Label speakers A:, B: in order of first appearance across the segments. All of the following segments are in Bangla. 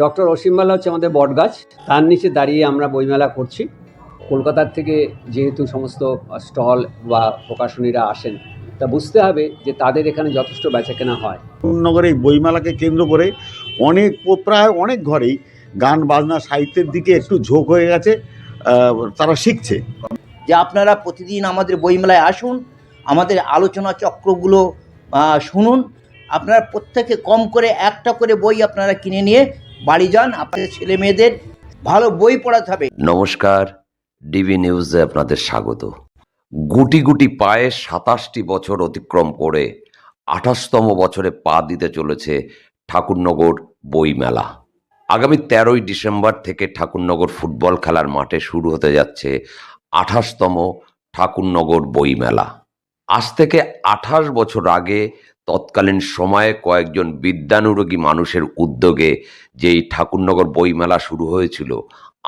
A: ডক্টর অসীমবালা হচ্ছে আমাদের বটগাছ। তার নিচে দাঁড়িয়ে আমরা বইমেলা করছি। কলকাতার থেকে যেহেতু সমস্ত স্টল বা প্রকাশনীরা আসেন তা বুঝতে হবে যে তাদের এখানে যথেষ্ট বেচাকেনা হয়।
B: নগরে এই বইমেলাকে কেন্দ্র করে অনেক প্রায় অনেক ঘরেই গান বাজনা সাহিত্যের দিকে একটু ঝোঁক হয়ে গেছে তারা শিখছে।
C: যে আপনারা প্রতিদিন আমাদের বইমেলায় আসুন আমাদের আলোচনা চক্রগুলো শুনুন। আপনারা প্রত্যেকে কম করে একটা করে বই আপনারা কিনে নিয়ে বাড়ি যান, আপনাদের ছেলে মেয়েদের ভালো বই পড়াতে হবে।
D: নমস্কার, ডিবি নিউজে আপনাদের স্বাগত। গুটি গুটি পায়ে সাতাশটি বছর অতিক্রম করে আঠাশতম বছরে পা দিতে চলেছে ঠাকুরনগর বইমেলা। আগামী তেরোই ডিসেম্বর থেকে ঠাকুরনগর ফুটবল খেলার মাঠে শুরু হতে যাচ্ছে আঠাশতম ঠাকুরনগর বইমেলা। আজ থেকে আঠাশ বছর আগে তৎকালীন সময়ে কয়েকজন বিদ্যানুরোগী মানুষের উদ্যোগে যেই ঠাকুরনগর বইমেলা শুরু হয়েছিল,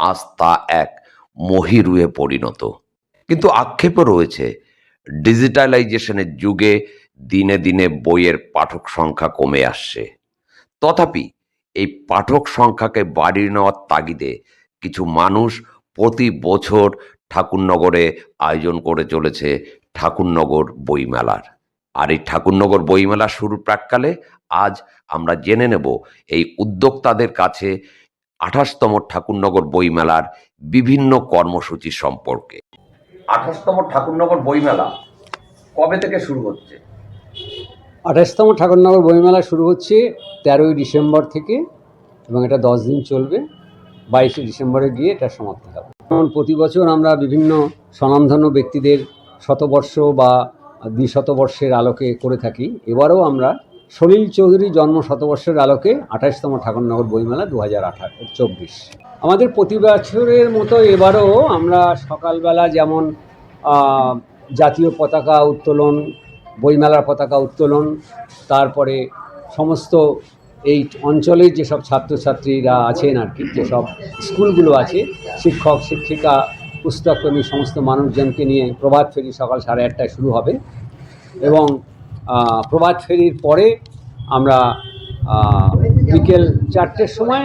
D: আজ তা এক মহিরুহে পরিণত। কিন্তু আক্ষেপও রয়েছে, ডিজিটালাইজেশনের যুগে দিনে দিনে বইয়ের পাঠক সংখ্যা কমে আসছে। তথাপি এই পাঠক সংখ্যাকে বাড়িয়ে নেওয়ার তাগিদে কিছু মানুষ প্রতি বছর ঠাকুরনগরে আয়োজন করে চলেছে ঠাকুরনগর বইমেলার। আর এই ঠাকুরনগর বইমেলা শুরুর প্রাককালে আজ আমরা জেনে নেব এই উদ্যোক্তাদের কাছে আঠাশতম ঠাকুরনগর বইমেলার বিভিন্ন কর্মসূচি সম্পর্কে। আঠাশতম ঠাকুরনগর বইমেলা কবে থেকে শুরু হচ্ছে?
A: আঠাশতম ঠাকুরনগর বইমেলা শুরু হচ্ছে তেরোই ডিসেম্বর থেকে এবং এটা দশ দিন চলবে। বাইশে ডিসেম্বরে গিয়ে এটা সমাপ্তি হবে। যেমন প্রতি বছর আমরা বিভিন্ন স্বনামধন্য ব্যক্তিদের শতবর্ষ বা দ্বিশতবর্ষের আলোকে করে থাকি। এবারেও আমরা সলিল চৌধুরী জন্ম শতবর্ষের আলোকে আঠাশতম ঠাকুরনগর বইমেলা দু হাজার চব্বিশ। আমাদের প্রতি বছরের মতো এবারও আমরা সকালবেলা যেমন জাতীয় পতাকা উত্তোলন, বইমেলার পতাকা উত্তোলন, তারপরে সমস্ত এই অঞ্চলের যেসব ছাত্রছাত্রীরা আছেন আর কি যেসব স্কুলগুলো আছে, শিক্ষক, শিক্ষিকা পুস্তকপ্রেমী সমস্ত মানুষজনকে নিয়ে প্রভাত ফেরি সকাল সাড়ে আটটায় শুরু হবে। এবং প্রভাত ফেরির পরে আমরা বিকেল চারটের সময়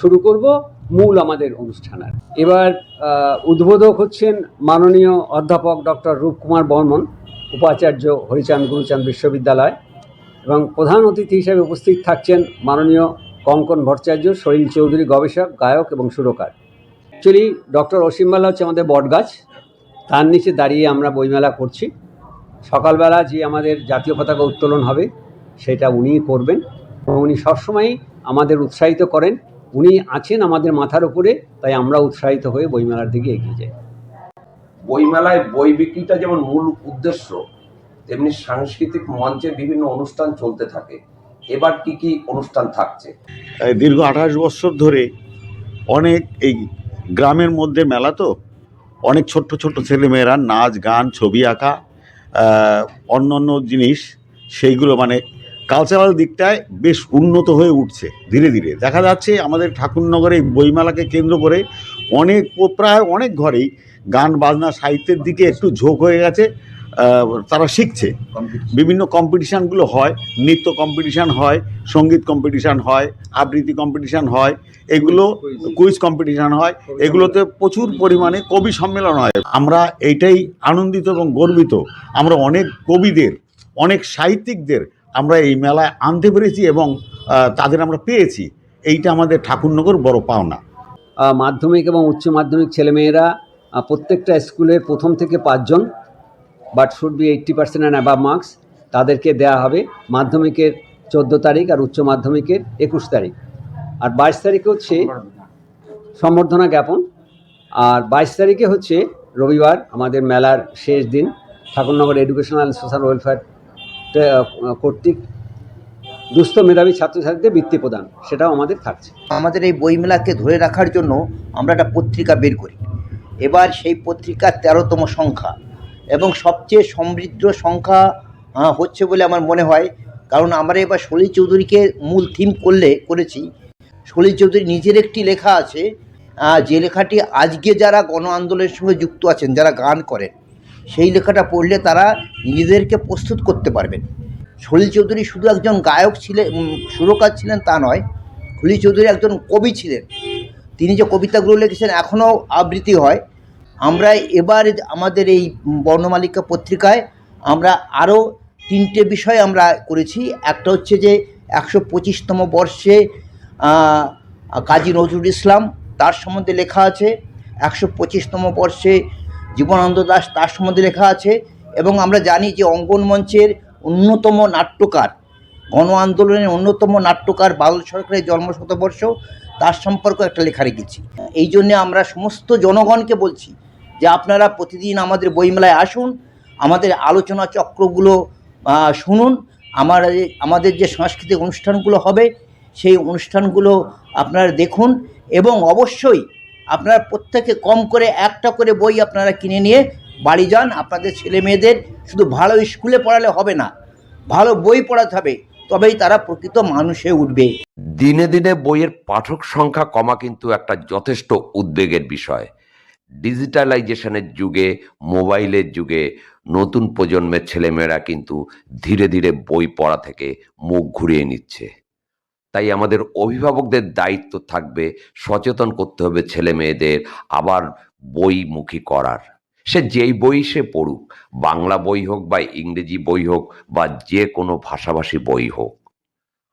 A: শুরু করব মূল আমাদের অনুষ্ঠানের এবার উদ্বোধক হচ্ছেন মাননীয় অধ্যাপক ডক্টর রূপকুমার বর্মন, উপাচার্য হরিচাঁদ গুরুচাঁদ বিশ্ববিদ্যালয় এবং প্রধান অতিথি হিসেবে উপস্থিত থাকছেন মাননীয় কঙ্কন ভট্টাচার্য, সলিল চৌধুরী গবেষক, গায়ক এবং সুরকার। অ্যাকচুয়ালি ডক্টর অসীমবালা হচ্ছে আমাদের বটগাছ। তার নিচে দাঁড়িয়ে আমরা বইমেলা করছি। সকালবেলা যে আমাদের জাতীয় পতাকা উত্তোলন হবে সেটা উনিই করবেন এবং উনি সবসময়ই আমাদের উৎসাহিত করেন। উনি আছেন আমাদের মাথার উপরে তাই আমরা উৎসাহিত হয়ে বইমেলার দিকে এগিয়ে যাই।
D: বইমেলায় বই বিক্রিটা যেমন মূল উদ্দেশ্য তেমনি সাংস্কৃতিক মঞ্চে বিভিন্ন অনুষ্ঠান চলতে থাকে। এবার কি কি অনুষ্ঠান থাকছে?
B: এই দীর্ঘ আঠাশ বছর ধরে অনেক এই গ্রামের মধ্যে মেলা তো অনেক ছোট্ট ছোট্ট ছেলেমেয়েরা নাচ গান ছবি আঁকা অন্য অন্য জিনিস, সেইগুলো মানে কালচারাল দিকটায় বেশ উন্নত হয়ে উঠছে ধীরে ধীরে। দেখা যাচ্ছে আমাদের ঠাকুরনগরে বইমেলাকে কেন্দ্র করে অনেক প্রায় অনেক ঘরেই গান, বাজনা, সাহিত্যের দিকে একটু ঝোঁক হয়ে গেছে। তারা শিখছে। বিভিন্ন কম্পিটিশানগুলো হয় নৃত্য কম্পিটিশান হয় সংগীত কম্পিটিশান হয় আবৃত্তি কম্পিটিশান হয় এগুলো কুইজ কম্পিটিশান হয় এগুলোতে প্রচুর পরিমাণে কবি সম্মেলন হয়। আমরা এইটাই আনন্দিত এবং গর্বিত। আমরা অনেক কবিদের অনেক সাহিত্যিকদের আমরা এই মেলায় আনতে পেরেছি এবং তাদের আমরা পেয়েছি। এইটা আমাদের ঠাকুরনগর বড় পাওনা।
A: মাধ্যমিক এবং উচ্চ মাধ্যমিক ছেলেমেয়েরা প্রত্যেকটা স্কুলের প্রথম থেকে পাঁচজন but should be eighty percent and above marks তাদেরকে দেয়া হবে মাধ্যমিকের চোদ্দ তারিখ আর উচ্চ মাধ্যমিকের একুশ তারিখ। আর বাইশ তারিখে হচ্ছে সম্বর্ধনা জ্ঞাপন, আর বাইশ তারিখে হচ্ছে রবিবার আমাদের মেলার শেষ দিন, ঠাকুরনগর এডুকেশনাল সোশ্যাল ওয়েলফেয়ার কর্তৃক দুস্থ মেধাবী ছাত্রছাত্রীদের বৃত্তি প্রদান, সেটাও আমাদের থাকছে।
C: আমাদের এই বইমেলাকে ধরে রাখার জন্য আমরা একটা পত্রিকা বের করি। এবার সেই পত্রিকার তেরোতম সংখ্যা। এবং সবচেয়ে সমৃদ্ধ সংখ্যা হচ্ছে বলে আমার মনে হয়। কারণ আমরা এবার সলিল চৌধুরীকে মূল থিম করলে, করেছি। সলিল চৌধুরী নিজের একটি লেখা আছে যে লেখাটি আজকে যারা গণ আন্দোলনের সঙ্গে যুক্ত আছেন, যারা গান করেন, সেই লেখাটা পড়লে তারা নিজেদেরকে প্রস্তুত করতে পারবেন। সলিল চৌধুরী শুধু একজন গায়ক ছিলেন সুরকার ছিলেন তা নয় ফুলি চৌধুরী একজন কবি ছিলেন। তিনি যে কবিতাগুলো লিখেছেন, এখনও আবৃত্তি হয়। আমরা এবার আমাদের এই বর্ণমালিকা পত্রিকায় আমরা আরও তিনটে বিষয় আমরা করেছি। একটা হচ্ছে যে একশো পঁচিশতম বর্ষে কাজী নজরুল ইসলাম, তার সম্বন্ধে লেখা আছে। একশো পঁচিশতম বর্ষে জীবনানন্দ দাস, তার সম্বন্ধে লেখা আছে। এবং আমরা জানি যে অঙ্গন মঞ্চের অন্যতম নাট্যকার, গণ আন্দোলনের অন্যতম নাট্যকার বাদল সরকারের জন্ম শতবর্ষ তার সম্পর্কে একটা লেখা রেখেছি। এই জন্যে আমরা সমস্ত জনগণকে বলছি যে আপনারা প্রতিদিন আমাদের বইমেলায় আসুন, আমাদের আলোচনা চক্রগুলো শুনুন। আমার আমাদের যে সাংস্কৃতিক অনুষ্ঠানগুলো হবে, সেই অনুষ্ঠানগুলো আপনারা দেখুন এবং অবশ্যই আপনারা প্রত্যেকে কম করে একটা করে বই আপনারা কিনে নিয়ে বাড়ি যান। আপনাদের ছেলে মেয়েদের শুধু ভালো স্কুলে পড়ালে হবে না, ভালো বই পড়াতে হবে, তবেই তারা প্রকৃত মানুষে উঠবে।
D: দিনে দিনে বইয়ের পাঠক সংখ্যা কমা কিন্তু একটা যথেষ্ট উদ্বেগের বিষয়। ডিজিটালাইজেশনের যুগে মোবাইলের যুগে নতুন প্রজন্মের ছেলেমেয়েরা কিন্তু ধীরে ধীরে বই পড়া থেকে মুখ ঘুরিয়ে নিচ্ছে। তাই আমাদের অভিভাবকদের দায়িত্ব থাকবে সচেতন করতে হবে ছেলে মেয়েদের আবার বইমুখী করার। সে যেই বই সে পড়ুক, বাংলা বই হোক বা ইংরেজি বই হোক বা যে কোনো ভাষাভাষী বই হোক।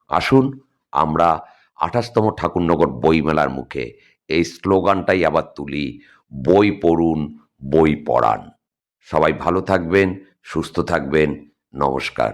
D: আসুন আমরা আঠাশতম ঠাকুরনগর বইমেলার মুখে এই স্লোগানটাই আবার তুলি বই পড়ুন বই পড়ান। সবাই ভালো থাকবেন সুস্থ থাকবেন। নমস্কার।